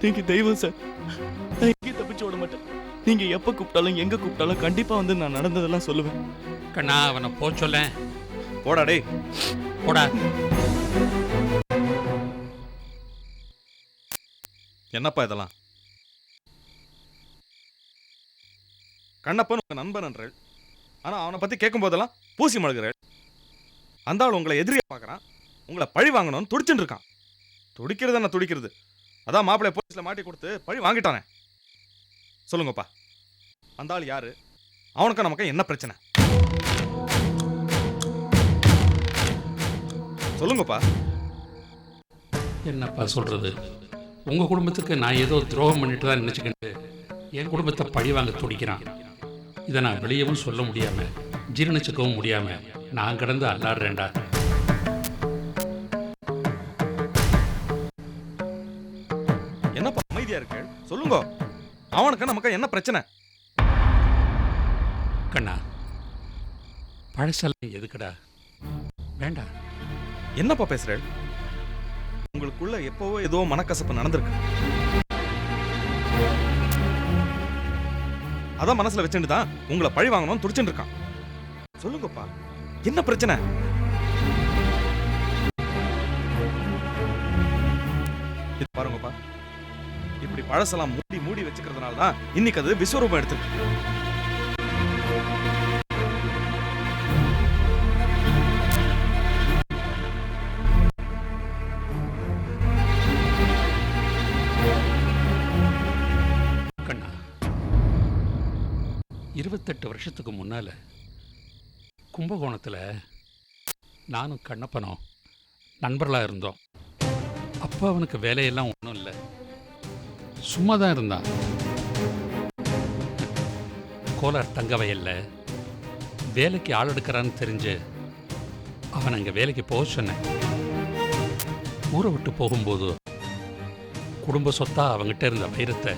நீங்க தெய்வம் சார். நான் எங்கேயும் தப்பிச்சு ஓட மாட்டேன். நீங்க எப்ப கூப்பிட்டாலும் எங்க கூப்பிட்டாலும் கண்டிப்பா வந்து நான் நடந்ததெல்லாம் சொல்லுவேன். கண்ணா அவனை போ சொல்ல போடா டேய். போடா. என்னப்பா இதெல்லாம்? கண்ணப்பன் உங்க நண்பன் என்றாள். ஆனா அவனை பத்தி கேட்கும் போதெல்லாம் பூசி மழுகிறாள். அந்த ஆள் உங்களை எதிரியா பார்க்கறான். உங்களை பழி வாங்கணும்னு துடிச்சுட்டு இருக்கான். துடிக்கிறது என்ன துடிக்கிறது? அதான் மாப்பிள்ளை போலீஸில் மாட்டி கொடுத்து பழி வாங்கிட்டானே. சொல்லுங்கப்பா. அந்த ஆள் யாரு? அவனுக்கு நமக்கு என்ன பிரச்சனை? சொல்லுங்கப்பா. என்னப்பா சொல்றது? உங்க குடும்பத்துக்கு நான் ஏதோ துரோகம் பண்ணிட்டு தான் நினைச்சுக்கிட்டு என் குடும்பத்தை பழி வாங்க துடிக்கிறான். இதை நான் வெளியவும் சொல்ல முடியாம ஜீரணிச்சுக்கவும் முடியாம நான் கிடந்து அல்லாடுறேன்டா. அவனுக்கு நமக்கு என்ன பிரச்சனை? கண்ணா பழசெல்லாம் எதுக்குடா? வேண்டாம் என்னப்பா பேசுறேன் உங்களுக்குள்ள எப்பவோ ஏதோ மனக்கசப்பு நடந்திருக்கு. அதான் மனசுல வச்சுட்டு தான் உங்களை பழி வாங்கணும்னு துடிச்சுட்டு இருக்கான். சொல்லுங்கப்பா என்ன பிரச்சனை? பாருங்கப்பா. இப்படி பழசெல்லாம் மூடி மூடி வச்சுக்கிறதுனால தான் இன்னைக்கு அது விஸ்வரூபம் எடுத்திருக்கு. இருபத்தெட்டு வருஷத்துக்கு முன்னால கும்பகோணத்தில் நானும் கண்ணப்பனும் நண்பர்களாக இருந்தோம். அப்போ அவனுக்கு வேலையெல்லாம் ஒன்றும் இல்லை. சும்மா தான் இருந்தான் கோலார் தங்க வயல்ல வேலைக்கு ஆள் எடுக்கிறான்னு தெரிஞ்சு அவன் அங்கே வேலைக்கு போக சொன்னேன். ஊரை விட்டு போகும்போது குடும்ப சொத்தா அவங்ககிட்ட இருந்த வைரத்தை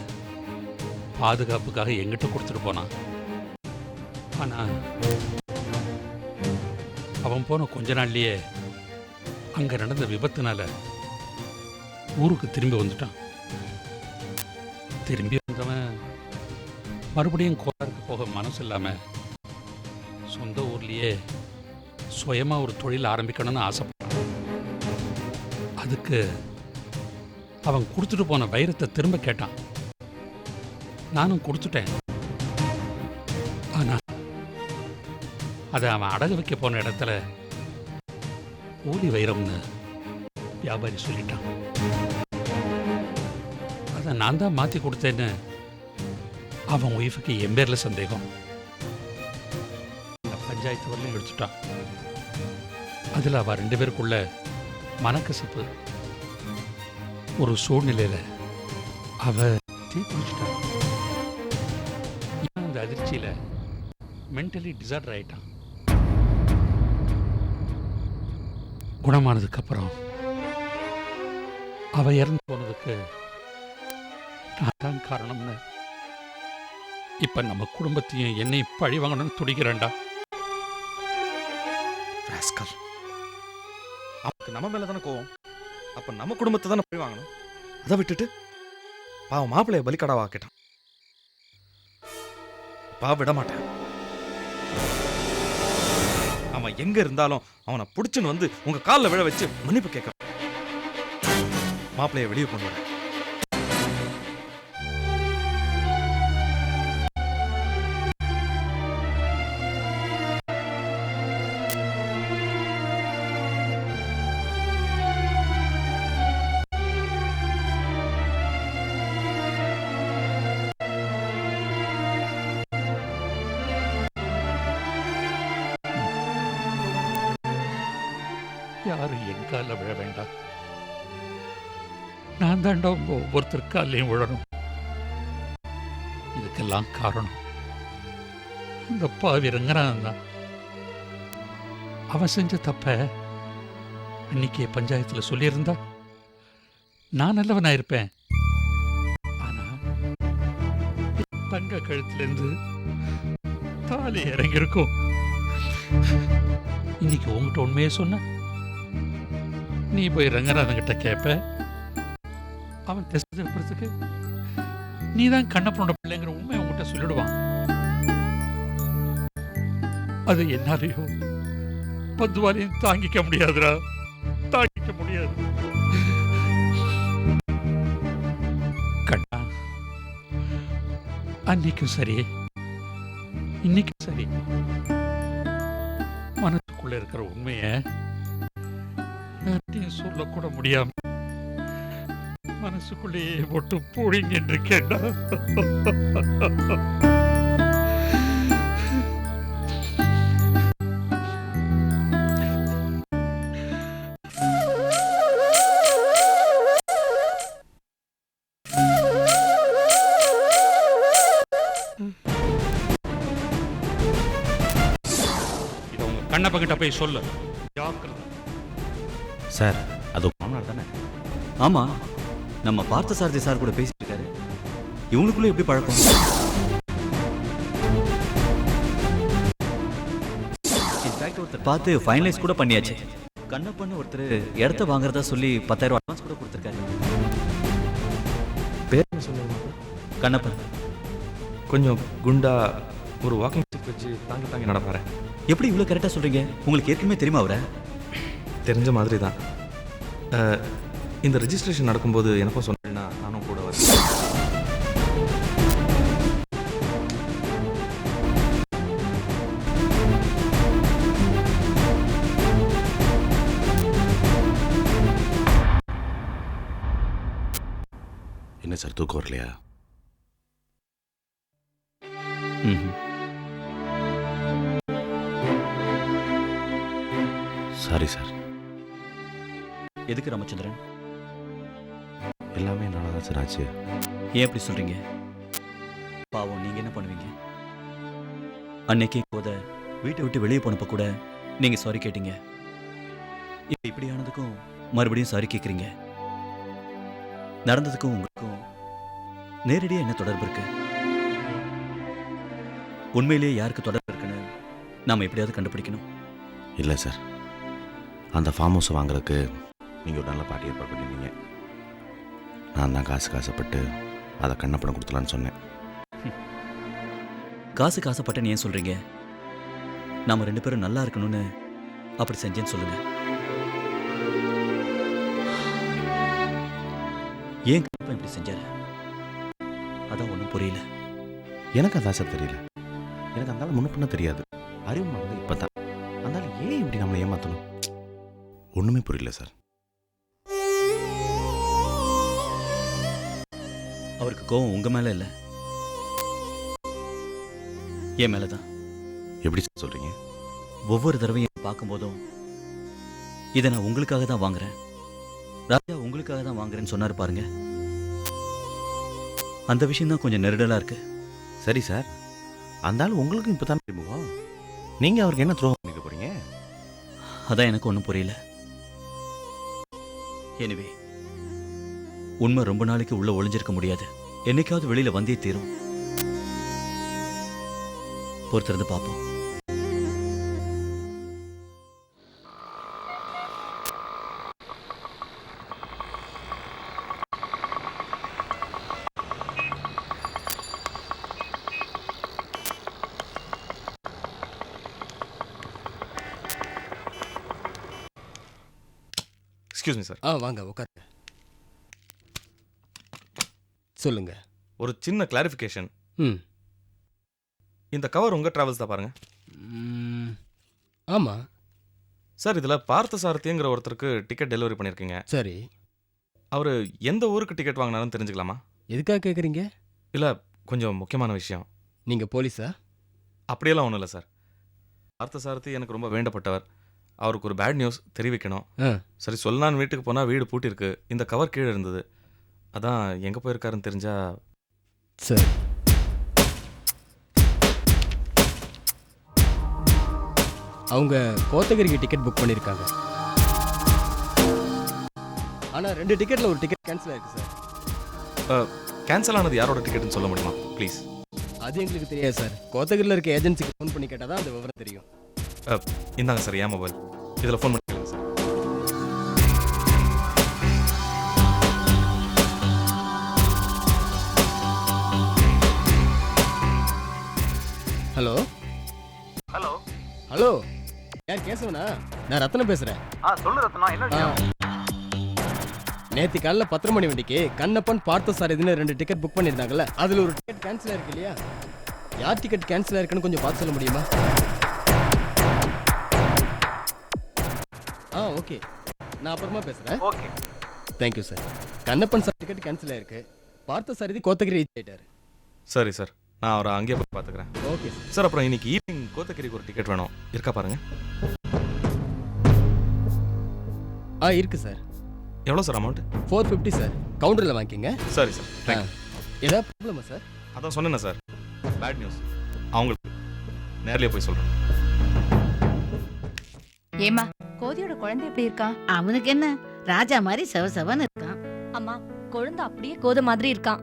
பாதுகாப்புக்காக எங்கிட்ட கொடுத்துட்டு போனான். ஆனா அவன் போன கொஞ்ச நாள்லயே அங்க நடந்த விபத்துனால ஊருக்கு திரும்பி வந்துட்டான். திரும்பி வந்தவன் மறுபடியும் கோலாருக்கு போக மனசு இல்லாம சொந்த ஊர்லயே சுயமா ஒரு தொழில் ஆரம்பிக்கணும்னு ஆசைப்பட்டான். அதுக்கு அவன் கொடுத்துட்டு போன வைரத்தை திரும்ப கேட்டான். நானும் கொடுத்துட்டேன். ஆனா அதை அவன் அடகு வைக்க போன இடத்துல ஊலி வைரம்னு வியாபாரி சொல்லிட்டான். அதை நான் தான் மாத்தி கொடுத்தேன்னு அவன் ஒய்ஃபுக்கு என் பேரில் சந்தேகம். பஞ்சாயத்து வரலையும் எடுத்துட்டான். அதுல அவ ரெண்டு பேருக்குள்ள மனக்கசப்பு. ஒரு சூழ்நிலையில் அவ தீ குடிச்சிட்டான் அந்த அதிர்ச்சியில மென்டலி டிசார்டர் ஆயிட்டான். குணமானதுக்கு அப்புறம் அவ இறந்து போனதுக்கு நான் தான் காரணம்னு. இப்ப நம்ம குடும்பத்தையும் என்னை பழி வாங்கணும்னு துடிக்கிறேன்டா. ராஸ்கல் அவனுக்கு நம்ம மேல தானே கோவம். அப்ப நம்ம குடும்பத்தை தானே பழி வாங்கணும்? அதை விட்டுட்டு பாவம் மாப்பிள்ளைய பலிக்கடாவா கேட்டான். பா விட மாட்டேன். அவன் எங்க இருந்தாலும் அவனை புடிச்சுன்னு வந்து உங்க கால்ல விழ வச்சு மன்னிப்பு கேட்க மாப்பிள்ளைய வெளியே கொண்டு வரேன் ஒவ்வொருத்தர் காலையும் விழணும். இதுக்கெல்லாம் காரணம். இந்த பாவி ரங்கநாதன் தான். அவன் செஞ்ச தப்ப அன்னைக்கு பஞ்சாயத்துல சொல்லியிருந்தா நான் நல்லவனாக இருப்பேன். ஆனா தங்க கழுத்துலேருந்து தாலி இறங்கியிருக்கும். இன்னைக்கு உங்ககிட்ட உண்மையே சொன்ன நீ போய் ரங்கநாதன் கிட்ட கேட்ப அவன் திசை திருப்புறதுக்கு நீ தான் கண்ணப்பனோட பிள்ளைங்கிற உண்மை உங்ககிட்ட சொல்லிடுவான். அது என்னாலையோ பத்துவாலையும் தாங்கிக்க முடியாதுடா. தாங்கிக்க முடியாது. கண்ணா அன்னைக்கும் சரி இன்னைக்கும் சரி. மனசுக்குள்ள இருக்கிற உண்மைய யார்கிட்டயும் சொல்லக்கூட முடியாம மனசுக்குள்ளேயே போட்டு பூடிங்கிட்டு இருக்கேன்டா இதை உங்க கண்ணப்பகிட்ட போய் சொல்லு. ஜாக்கிரதை. சார் அது மாமனார் தானே? ஆமா. நம்ம பார்த்த சாரதி சார் கூட பேசிட்டு இருக்காரு இவங்களுக்குள்ள எப்படி பழக்கம்? ஒருத்தர் பார்த்து ஃபைனலைஸ் கூட பண்ணியாச்சு. கண்ணப்பன்னு ஒருத்தர் இடத்த வாங்குறதா சொல்லி பத்தாயிரம் அட்வான்ஸ் கூட கொடுத்துருக்காரு. பேர் சொல்லுங்க? கண்ணப்பன். கொஞ்சம் குண்டா ஒரு வாக்கிங் ஸ்டிக் வச்சு தாங்கி தாங்கி நடப்பாரு எப்படி இவ்வளோ கரெக்டாக சொல்றீங்க? உங்களுக்கு ஏற்கனவே தெரியுமா அவரை? தெரிஞ்ச மாதிரி தான் இந்த ரெஜிஸ்ட்ரேஷன் நடக்கும்போது எனக்கும் சொன்னேன்னா நானும் கூட வரேன் என்ன சார் தூக்கம் வரலையா. சாரி சார் எதுக்கு ராமச்சந்திரன்? எல்லாமே நல்லா தான் சார் ஆச்சு. ஏன் அப்படி சொல்றீங்க? பாவம் நீங்க என்ன பண்ணுவீங்க? அன்னைக்கு போத வீட்டை விட்டு வெளியே போனப்ப கூட நீங்க சாரி கேட்டீங்க. இப்ப இப்படி ஆனதுக்கும் மறுபடியும் சாரி கேக்குறீங்க. நடந்ததுக்கும் உங்களுக்கும் நேரடியா என்ன தொடர்பு இருக்கு? உண்மையிலேயே யாருக்கு தொடர்பு இருக்குன்னு நாம எப்படியாவது கண்டுபிடிக்கணும். இல்லை சார் அந்த ஃபார்ம் ஹவுஸை வாங்குறதுக்கு நீங்கள் ஒரு நல்ல பாட்டி ஏற்பாடு பண்ணியிருந்தீங்க நான் தான் காசு காசப்பட்டு அதை கண்ணப்படம் கொடுத்துலான்னு சொன்னேன். காசுக்கு ஆசைப்பட்டேன்னு ஏன் சொல்றீங்க? நாம ரெண்டு பேரும் நல்லா இருக்கணும்னு அப்படி செஞ்சேன்னு சொல்லுங்க. ஏன் கண்டிப்பா இப்படி செஞ்சாரு? அதான் ஒன்றும் புரியல. எனக்கு அதான் சார் தெரியல. எனக்கு அந்த ஆள் முன்ன தெரியாது. அறிவு வந்து இப்போ தான் ஆள் ஏன் இப்படி நம்மளை ஏமாற்றணும் ஒன்றுமே புரியல சார். அவருக்கு கோவம் உங்க மேல இல்ல. என் மேலதான். எப்படி சார் சொல்கிறீங்க ஒவ்வொரு தடவையும் பார்க்கும்போதும் இதை நான் உங்களுக்காக தான் வாங்குறேன். ராஜா உங்களுக்காக தான் வாங்குறேன்னு சொன்னாரு பாருங்க. அந்த விஷயம் தான் கொஞ்சம் நெருடலா இருக்கு. சரி சார். அந்த ஆள் உங்களுக்கும் இப்போ தான் அறிமுகம் நீங்கள் அவருக்கு என்ன துரோகம் பண்ணிக்க போகிறீங்க அதான் எனக்கு ஒன்றும் புரியல. எனிவே உண்மை ரொம்ப நாளைக்கு உள்ள ஒளிஞ்சிருக்க முடியாது. என்னைக்காவது வெளியில வந்தே தீரும். பொறுத்திருந்து பார்ப்போம். எக்ஸ்கியூஸ் மீ சார் ஆ வாங்க உட்காருங்க. சொல்லுங்க. ஒரு சின்ன கிளாரிஃபிகேஷன் ம். இந்த கவர் உங்கள் ட்ராவல்ஸ் தான் பாருங்க. ம், ஆமா. சார் இதில் பார்த்த சாரதிங்கிற ஒருத்தருக்கு டிக்கெட் டெலிவரி பண்ணியிருக்கீங்க சரி. அவர் எந்த ஊருக்கு டிக்கெட் வாங்கினாலும் தெரிஞ்சுக்கலாமா? எதுக்காக கேட்குறீங்க இல்லை கொஞ்சம் முக்கியமான விஷயம். நீங்க போலீஸா? அப்படியெல்லாம் ஒன்றும் இல்லை சார். பார்த்த சாரதி எனக்கு ரொம்ப வேண்டப்பட்டவர். அவருக்கு ஒரு பேட் நியூஸ் தெரிவிக்கணும். சரி சொல்லலான்னு வீட்டுக்கு போனால் வீடு பூட்டியிருக்கு இந்த கவர் கீழே இருந்தது. அதான் எங்கே போயிருக்காருன்னு தெரிஞ்சா சரி. அவங்க கோத்தகிரிக்கு டிக்கெட் புக் பண்ணியிருக்காங்க. ஆனால் ரெண்டு டிக்கெட்டில் ஒரு டிக்கெட் கேன்சல் ஆயிருக்கு சார் கேன்சல் ஆனது யாரோட டிக்கெட்னு சொல்ல முடியுமா? ப்ளீஸ் அது எங்களுக்கு தெரியாது சார் கோத்தகிரியில் இருக்க ஏஜென்சிக்கு ஃபோன் பண்ணி கேட்டால் தான் அந்த விவரம் தெரியும். இந்தாங்க சார் ஏன் மொபைல் இதில் ஃபோன் யார் கேசவனா நான் ரத்னம் பேசுறேன். ஆ சொல்லு ரத்னா என்ன நேத்து காலைல பத்தரை மணி வண்டிக்கு கண்ணப்பன் பார்த்த சார் இதுன்னு ரெண்டு டிக்கெட் புக் பண்ணியிருந்தாங்கல்ல அதுல ஒரு டிக்கெட் கேன்சல் ஆயிருக்கு இல்லையா? யார் டிக்கெட் கேன்சல் ஆயிருக்குன்னு கொஞ்சம் பார்த்து சொல்ல முடியுமா? ஆ ஓகே நான் அப்புறமா பேசுறேன். Okay thank you sir Kannappan sir ticket cancel ஆயிருக்கு. பார்த்த சார் இது கோத்தகிரி ரீச் ஆயிட்டாரு. சரி சார் நான் அவரை அங்கேயே போய் பார்த்துக்கிறேன். ஓகே. சார் அப்புறம் இன்னைக்கு ஈவினிங் கோத்தகிரிக்கு ஒரு டிக்கெட் வேணும். இருக்கா பாருங்க. ஆ இருக்கு சார். எவ்வளோ sir amount four fifty sir. கவுண்டரில் வாங்கிக்கங்க. சரி சார் ஆ. தேங்க்யூ ஏதாவது ப்ராப்ளமா சார்? அதான் சொன்னேனே சார். பேட் நியூஸ் அவங்களுக்கு நேர்லயே போய் சொல்கிறேன் ஏமா கோதியோட குழந்தை எப்படி இருக்கா? அவனுக்கு என்ன? ராஜா மாதிரி செவ செவன்னு இருக்கான். அம்மா குழந்தை அப்படியே கோதை மாதிரி இருக்கான்.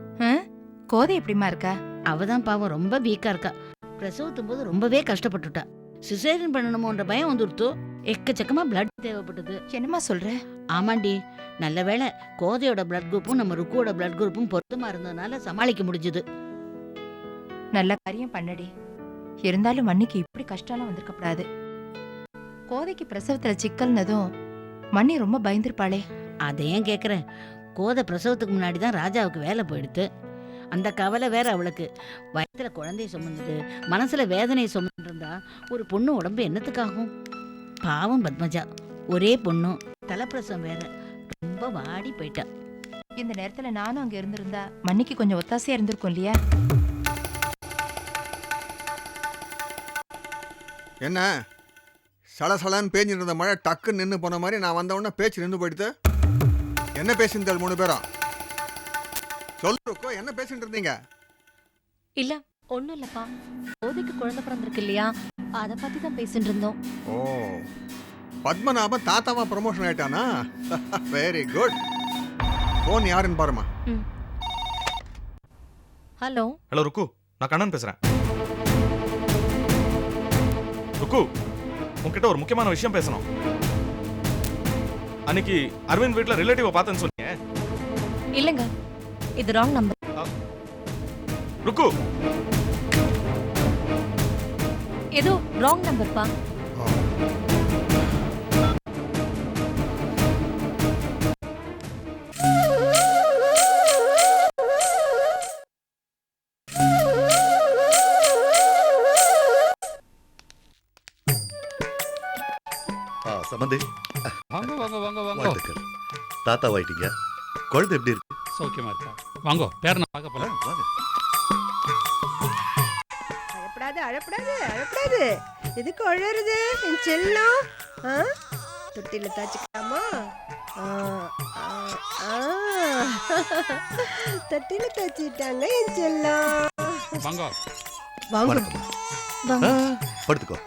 கோதை எப்படிமா இருக்கா? அவதான் பாவம் ரொம்ப வீக்கா இருக்கா. பிரசவத்தும் போது ரொம்பவே கஷ்டப்பட்டுட்டா. சிசேரியன் பண்ணணுமோன்ற பயம் வந்துருத்தோ எக்கச்சக்கமா பிளட் தேவைப்பட்டது. என்னம்மா சொல்ற? ஆமாண்டி நல்ல வேளை கோதையோட பிளட் குரூப்பும் நம்ம ருக்குவோட பிளட் குரூப்பும் பொருத்தமா இருந்ததுனால சமாளிக்க முடிஞ்சது. நல்ல காரியம் பண்ணடி. இருந்தாலும் மண்ணிக்கு இப்படி கஷ்டம்லாம் வந்திருக்க கூடாது கோதைக்கு பிரசவத்துல சிக்கல்னதும் மண்ணி ரொம்ப பயந்துருப்பாளே. அதை ஏன் கேக்குறேன். கோதை பிரசவத்துக்கு முன்னாடி தான் ராஜாவுக்கு வேலை போயிடுத்து. அந்த கவலை வேற அவளுக்கு. வயத்துல குழந்தைய சுமந்துட்டு மனசுல வேதனையை சுமந்துட்டு இருந்தா ஒரு பொண்ணு உடம்பு என்னத்துக்காகும்? பாவம் பத்மஜா. ஒரே பொண்ணு. தலைப்பிரசவம் வேற. ரொம்ப வாடி போயிட்டா. இந்த நேரத்துல நானும் அங்க இருந்திருந்தா மண்ணிக்கு கொஞ்சம் ஒத்தாசையா இருந்திருக்கும் இல்லையா? என்ன? சலசலன்னு பேஞ்சிட்டு இருந்த மழை டக்குன்னு நின்று போன மாதிரி நான் வந்த உடனே பேச்சு நின்று போயிடுது? என்ன பேசியிருந்தாள் மூணு பேரும்? சொல்லுக்கோ என்ன பேசிட்டு இருந்தீங்க? இல்ல ஒண்ணும் இல்லப்பா. கோதைக்கு குழந்தை பிறந்திருக்கு இல்லையா? அத பத்தி தான் பேசிட்டு இருந்தோம். ஓ பத்மநாபன் தாத்தாவா ப்ரமோஷன் ஆயிட்டானா? வெரி குட் ஃபோன் யாருன்னு பாருமா ஹலோ. ஹலோ ருக்கு. நான் கண்ணன் பேசுகிறேன் ருக்கு உன்கிட்ட ஒரு முக்கியமான விஷயம் பேசணும். அன்னைக்கு அரவிந்த் வீட்டில் ரிலேட்டிவை பார்த்தேன்னு சொன்னீங்க. இல்லங்க. இது ராங் நம்பர் ருக்கு. ஏதோ ராங் நம்பர்ப்பா ஆ சம்பந்தி வாங்க வாங்க வாங்க வாங்க. வாழ்த்துக்கள் தாத்தா வாயிட்டீங்க. குழந்தை எப்படி இருக்கு? சௌக்கியமா இருக்கா? வாங்க பேரனை பார்க்க ஆ, போலாம் வாங்க. அழப்படாது அழப்படாது அழப்படாது. எதுக்கு அழறது? என் செல்லம். ஆ? தொட்டில தாச்சுக்கலாமா? ஆ, ஆ, ஆ. தொட்டில தாச்சிட்டாங்க என் செல்லம். வாங்க. வாங்க. படுத்துக்கோ.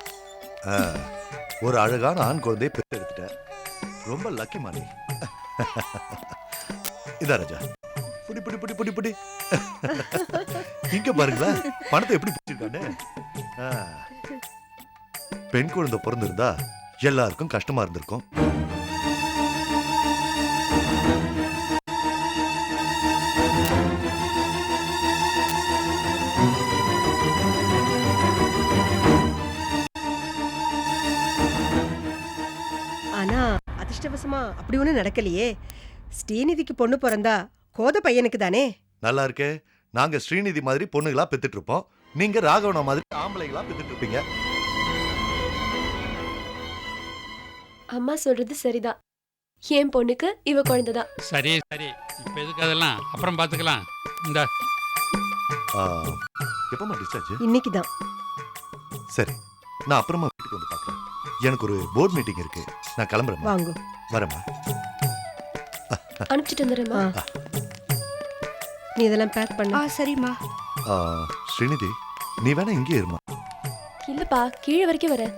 ஒரு அழகான ஆண் குழந்தையை பெற்றெடுத்துட்ட. ரொம்ப லக்கி மாணி இதா ராஜா. புடி புடி புடி புடி புடி. இங்க பாருங்களேன் பணத்தை எப்படி பிடிச்சிருக்கானே? பெண் குழந்தை பிறந்திருந்தா எல்லாருக்கும் கஷ்டமா இருந்திருக்கும். ஆனா அதிர்ஷ்டவசமா அப்படி ஒண்ணும் நடக்கலையே. ஸ்ரீநிதிக்கு பொண்ணு பிறந்தா கோத பையனுக்கு தானே? நல்லா இருக்கே. நாங்க ஸ்ரீநிதி மாதிரி பொண்ணுகளா பெத்துட்டு இருப்போம் நீங்க ராகவன மாதிரி ஆம்பளைகளா பெத்துட்டு இருப்பீங்க அம்மா சொல்றது சரிதான். என் பொண்ணுக்கு இவ குழந்தைதான். சரி சரி. இப்போ எதுக்கு அதெல்லாம்? அப்புறம் பார்த்துக்கலாம் இந்த. ஆ, எப்பமா டிஸ்சார்ஜ் இன்னைக்கு தான் சரி நான் அப்புறமா வீட்டுக்கு வந்து பார்க்குறேன் எனக்கு ஒரு போர்ட் மீட்டிங் இருக்கு. நான் கிளம்புறேன் வாங்க. வரேம்மா. அனுப்பிச்சிட்டு வந்துடுறேம்மா. நீ இதெல்லாம் பேக் பண்ணு. ஆ சரிம்மா. ஆ, ஸ்ரீநிதி நீ வேணா இங்கே இருமா. இல்லப்பா கீழே வரைக்கும் வரேன்.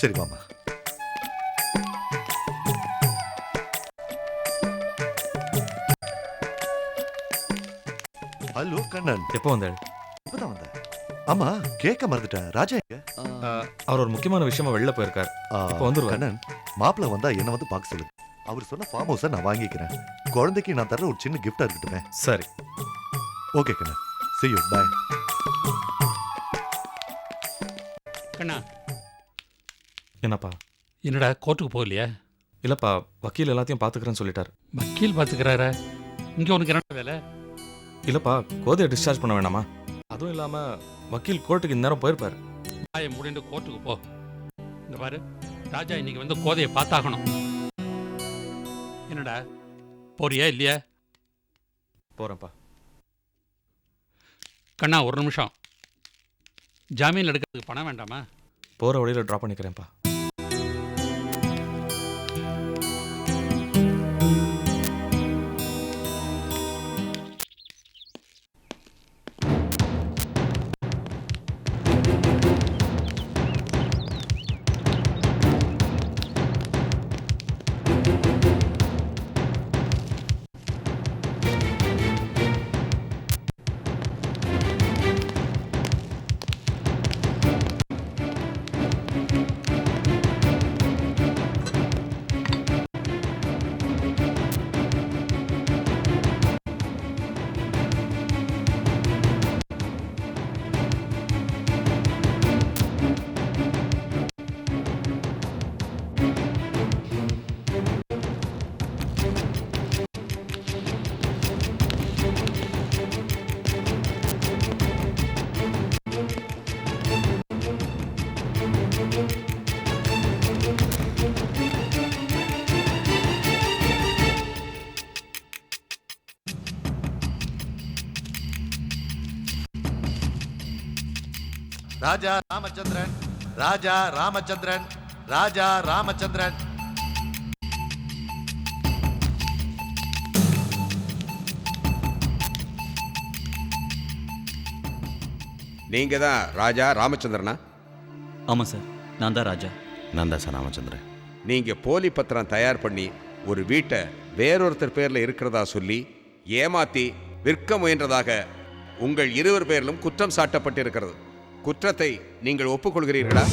சரி மாமா ஹலோ கண்ணன். எப்போ வந்தாள்? இப்பதான் வந்தேன். ஆமா கேட்க மறந்துட்டேன். ராஜா எங்க? அவர் ஒரு முக்கியமான விஷயமா வெளில போயிருக்கார். இப்போ வந்துருவாரு. கண்ணன் மாப்பிள்ள வந்தா என்ன வந்து பார்க்க சொல்லுங்க அவர் சொன்ன ஃபார்ம் ஹவுஸை நான் வாங்கிக்கிறேன். குழந்தைக்கு நான் தர ஒரு சின்ன கிஃப்டா இருக்கட்டுமே. சரி. Okay Kannan see you. Bye. கண்ணா. என்னப்பா? என்னடா கோர்ட்டுக்கு போகலையா? இல்லப்பா வக்கீல் எல்லாத்தையும் பாத்துக்கிறேன்னு சொல்லிட்டார். வக்கீல் பார்த்துக்கிறாரா? இங்கே உனக்கு என்ன வேலை? இல்லப்பா கோதையை டிஸ்சார்ஜ் பண்ண வேணாமா? அதுவும் இல்லாம வக்கீல் கோர்ட்டுக்கு இந்நேரம் போயிருப்பாரு. வாயை மூடிட்டு கோர்ட்டுக்கு போ. இங்க பாரு ராஜா இன்னைக்கு வந்து கோதையை பார்த்தாகணும். என்னடா? போறியா இல்லையா? போறேன்ப்பா. கண்ணா ஒரு நிமிஷம். ஜாமீன் எடுக்கிறதுக்கு பணம் வேண்டாமா? போற வழியில டிராப் பண்ணிக்கிறேன்ப்பா. ராஜா ராமச்சந்திரன் ராஜா ராமச்சந்திரன் ராஜா ராமச்சந்திரன். நீங்க தான் ராஜா ராமச்சந்திரனா? ஆமாம் சார் நான் தான் ராஜா. நான் தான் சார் ராமச்சந்திரன். நீங்க போலி பத்திரம் தயார் பண்ணி ஒரு வீட்டை வேறொருத்தர் பேர்ல இருக்கிறதா சொல்லி ஏமாத்தி விற்க முயன்றதாக உங்கள் இருவர் பேரிலும் குற்றம் சாட்டப்பட்டிருக்கிறது. குற்றத்தை நீங்கள் ஒப்புக்கொள்கிறீர்களா?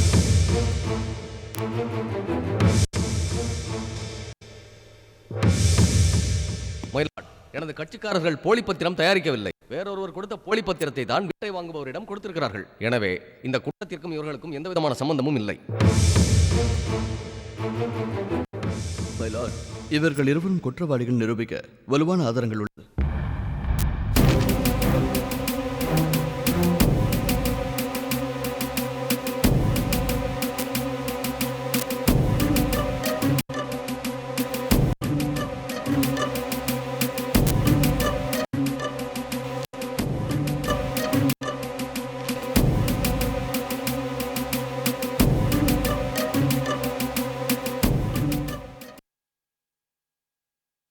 எனது கட்சிக்காரர்கள் போலி பத்திரம் தயாரிக்கவில்லை. வேறொருவர் கொடுத்த போலி பத்திரத்தை தான் வீட்டை வாங்குபவரிடம் கொடுத்திருக்கிறார்கள். எனவே இந்த குற்றத்திற்கும் இவர்களுக்கும் எந்த விதமான சம்பந்தமும் இல்லை. இவர்கள் இருவரும் குற்றவாளிகள் நிரூபிக்க வலுவான ஆதாரங்கள் உள்ளது.